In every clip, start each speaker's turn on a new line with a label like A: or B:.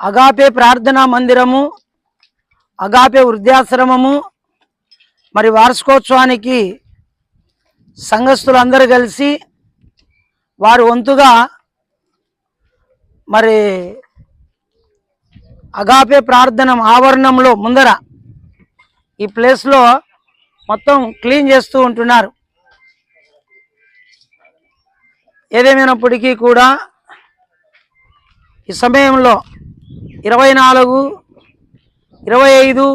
A: Agape ప్రార్థనా మందిరము agape వృద్ధాశ్రమము మరి వార్షికోత్సవానికి సంఘస్థులందరూ కలిసి వారి వంతుగా మరి అగాపే ప్రార్థన ఆవరణంలో ముందర ఈ ప్లేస్లో మొత్తం క్లీన్ చేస్తూ ఉంటున్నారు. ఏదేమైనప్పటికీ కూడా ఈ సమయంలో ఇరవై నాలుగు ఇరవై ఐదు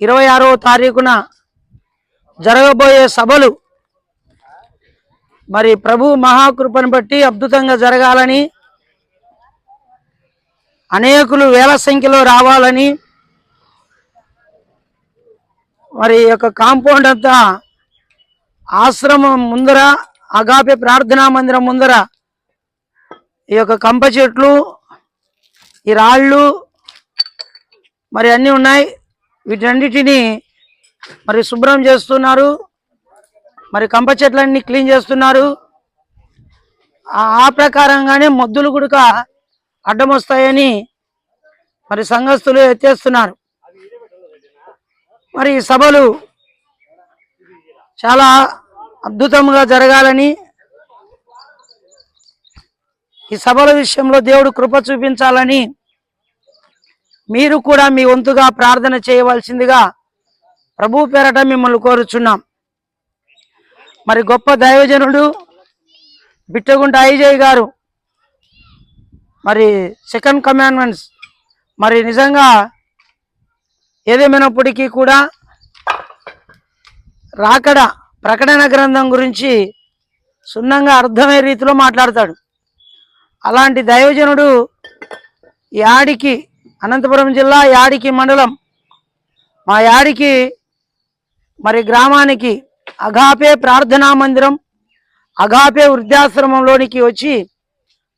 A: ఇరవై ఆరో తారీఖున జరగబోయే సభలు. మరి ప్రభు మహాకృపను బట్టి అద్భుతంగా జరగాలని అనేకులు వేల సంఖ్యలో రావాలని మరి ఈ యొక్క కాంపౌండ్ అంతా ఆశ్రమం ముందర అగాపే ప్రార్థనా మందిరం ముందర ఈ యొక్క కంప చెట్లు ఈ రాళ్ళు మరి అన్నీ ఉన్నాయి. వీటన్నిటిని మరి శుభ్రం చేస్తున్నారు. మరి కంప చెట్లన్నీ క్లీన్ చేస్తున్నారు. ఆ ఆ ప్రకారంగానే మొద్దులు గుడక అడ్డం వస్తాయని మరి సంఘస్థులు ఎత్తేస్తున్నారు. మరి ఈ సభలు చాలా అద్భుతంగా జరగాలని ఈ సభల విషయంలో దేవుడు కృప చూపించాలని మీరు కూడా మీ వంతుగా ప్రార్థన చేయవలసిందిగా ప్రభు పేరట మిమ్మల్ని కోరుచున్నాం. మరి గొప్ప దైవజనుడు బిట్టగుంట ఐజయ్ గారు మరి సెకండ్ కమాండ్మెంట్స్ మరి నిజంగా ఏదేమైనప్పటికీ కూడా రాకడ ప్రకటన గ్రంథం గురించి సున్నంగా అర్థమయ్యే రీతిలో మాట్లాడతాడు. అలాంటి దైవజనుడు యాడికి అనంతపురం జిల్లా యాడికి మండలం. మా యాడికి మరి గ్రామానికి అగాపే ప్రార్థనా మందిరం అగాపే వృద్ధాశ్రమంలోనికి వచ్చి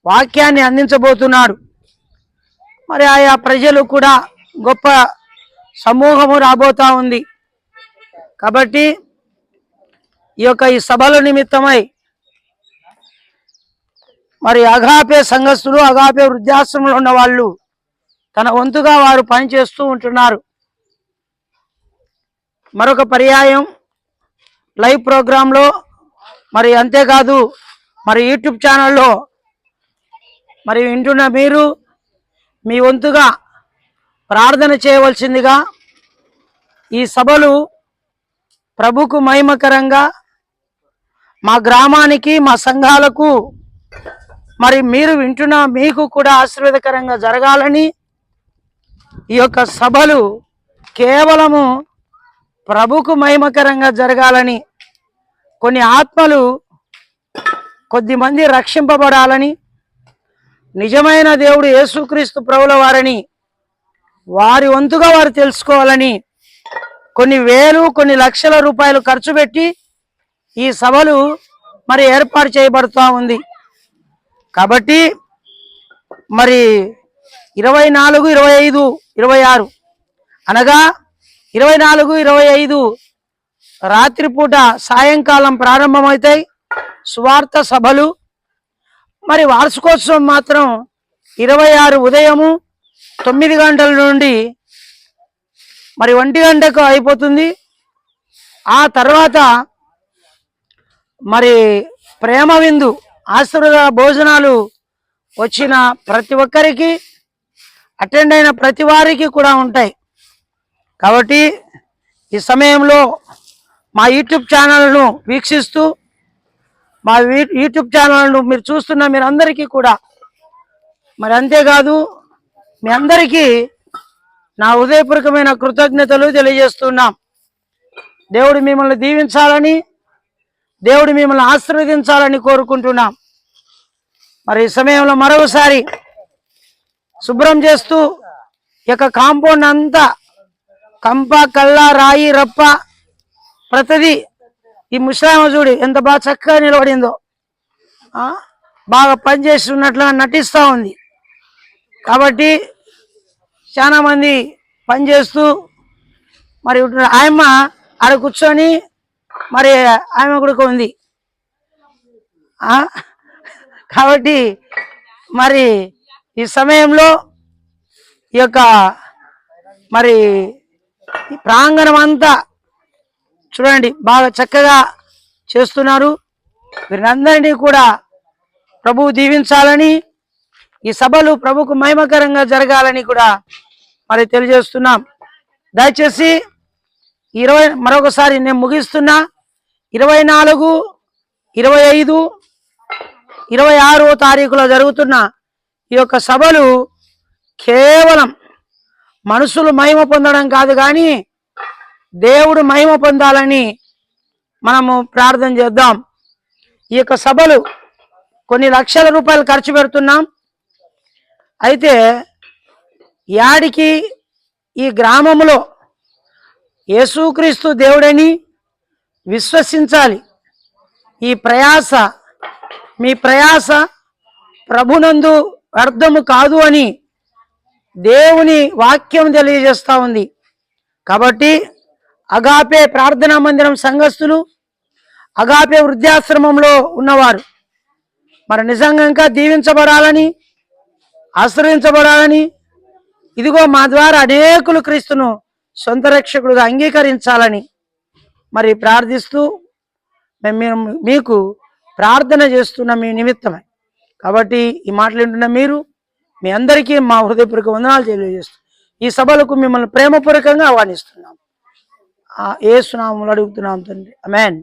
A: వాక్యాన్ని అందించబోతున్నాడు. మరి ఆయా ప్రజలు కూడా గొప్ప సమూహము రాబోతా ఉంది. కాబట్టి ఈ యొక్క ఈ సభల నిమిత్తమై మరి అగాపే సంఘస్థులు అగాపే వృద్ధాశ్రమంలో ఉన్న వాళ్ళు తన వంతుగా వారు పనిచేస్తూ ఉంటున్నారు. మరొక పర్యాయం లైవ్ ప్రోగ్రాంలో మరి అంతేకాదు మరి యూట్యూబ్ ఛానల్లో మరి వింటున్న మీరు మీ వంతుగా ప్రార్థన చేయవలసిందిగా ఈ సభలు ప్రభుకు మహిమకరంగా మా గ్రామానికి మా సంఘాలకు మరి మీరు వింటున్న మీకు కూడా ఆశీర్వాదకరంగా జరగాలని ఈ యొక్క సభలు కేవలము ప్రభుకు మహిమకరంగా జరగాలని కొన్ని ఆత్మలు కొద్ది మంది రక్షింపబడాలని నిజమైన దేవుడు యేసుక్రీస్తు ప్రభుల వారని వారి వంతుగా వారు తెలుసుకోవాలని కొన్ని వేలు కొన్ని లక్షల రూపాయలు ఖర్చు పెట్టి ఈ సభలు మరి ఏర్పాటు చేయబడుతూ ఉంది. కాబట్టి మరి ఇరవై నాలుగు ఇరవై ఐదు ఇరవై ఆరు. అనగా ఇరవై నాలుగు ఇరవై ఐదు రాత్రిపూట సాయంకాలం ప్రారంభమవుతాయి. స్వార్థ సభలు. మరి వార్షికోత్సవం మాత్రం ఇరవై ఆరు ఉదయము తొమ్మిది గంటల నుండి మరి ఒంటి గంటకు అయిపోతుంది. ఆ తర్వాత మరి ప్రేమ విందు ఆశీర్వాద భోజనాలు వచ్చిన ప్రతి ఒక్కరికి అటెండ్ అయిన ప్రతి వారికి కూడా ఉంటాయి. కాబట్టి ఈ సమయంలో మా యూట్యూబ్ ఛానల్ను వీక్షిస్తూ మా వీ- యూట్యూబ్ ఛానల్ను మీరు చూస్తున్న మీరు అందరికీ కూడా మరి అంతేకాదు మీ అందరికీ నా హృదయపూర్వకమైన కృతజ్ఞతలు తెలియజేస్తున్నాం. దేవుడు మిమ్మల్ని దీవించాలని దేవుడు మిమ్మల్ని ఆశీర్వదించాలని కోరుకుంటున్నాం. మరి ఈ సమయంలో మరొకసారి శుభ్రం చేస్తూ యొక్క కాంపౌండ్ అంతా కంప కళ్ళ రాయి రప్ప ప్రతిదీ ఈ ముస్లామ చూడు ఎంత బాగా చక్కగా నిలబడిందో. ఆ, బాగా పనిచేస్తున్నట్లుగా నటిస్తూ ఉంది. కాబట్టి చాలామంది పనిచేస్తూ మరి ఆయమ్మ ఆడ కూర్చొని మరి ఆమె కూడా ఉంది. కాబట్టి మరి ఈ సమయంలో ఈ యొక్క మరి ప్రాంగణం అంతా చూడండి బాగా చక్కగా చేస్తున్నారు. వీరందరినీ కూడా ప్రభువు దీవించాలని ఈ సభలు ప్రభుకు మహిమకరంగా జరగాలని కూడా మరి తెలియజేస్తున్నాం. దయచేసి ఇరవై మరొకసారి నేను ముగిస్తున్నా. ఇరవై నాలుగు ఇరవై ఐదు ఇరవై ఆరో తారీఖులో జరుగుతున్న ఈ యొక్క సభలు కేవలం మనుషులు మహిమ పొందడం కాదు కానీ దేవుడు మహిమ పొందాలని మనము ప్రార్థన చేద్దాం. ఈ యొక్క సభలు కొన్ని లక్షల రూపాయలు ఖర్చు పెడుతున్నాం. అయితే యాడికి ఈ గ్రామంలో యేసుక్రీస్తు దేవుడని విశ్వసించాలి. ఈ ప్రయాస మీ ప్రయాస ప్రభునందు వ్యర్థము కాదు అని దేవుని వాక్యం తెలియజేస్తూ ఉంది. కాబట్టి అగాపే ప్రార్థనా మందిరం సంఘస్థులు అగాపే వృద్ధాశ్రమంలో ఉన్నవారు మరి నిజంగా ఇంకా దీవించబడాలని ఆశ్రయించబడాలని ఇదిగో మా ద్వారా అనేకులు క్రీస్తును సొంత రక్షకుడుగా అంగీకరించాలని మరి ప్రార్థిస్తూ మేము మేము- మీకు ప్రార్థన చేస్తున్న మీ నిమిత్తమై. కాబట్టి ఈ మాటలు వింటున్న మీరు మీ అందరికీ మా హృదయపూర్వక వందనాలు తెలియజేస్తున్నాం ఈ సభలకు మిమ్మల్ని ప్రేమపూర్వకంగా ఆహ్వానిస్తున్నాం. ఏ సునాములు అడుగుతున్నాం తండ్రి. అమెన్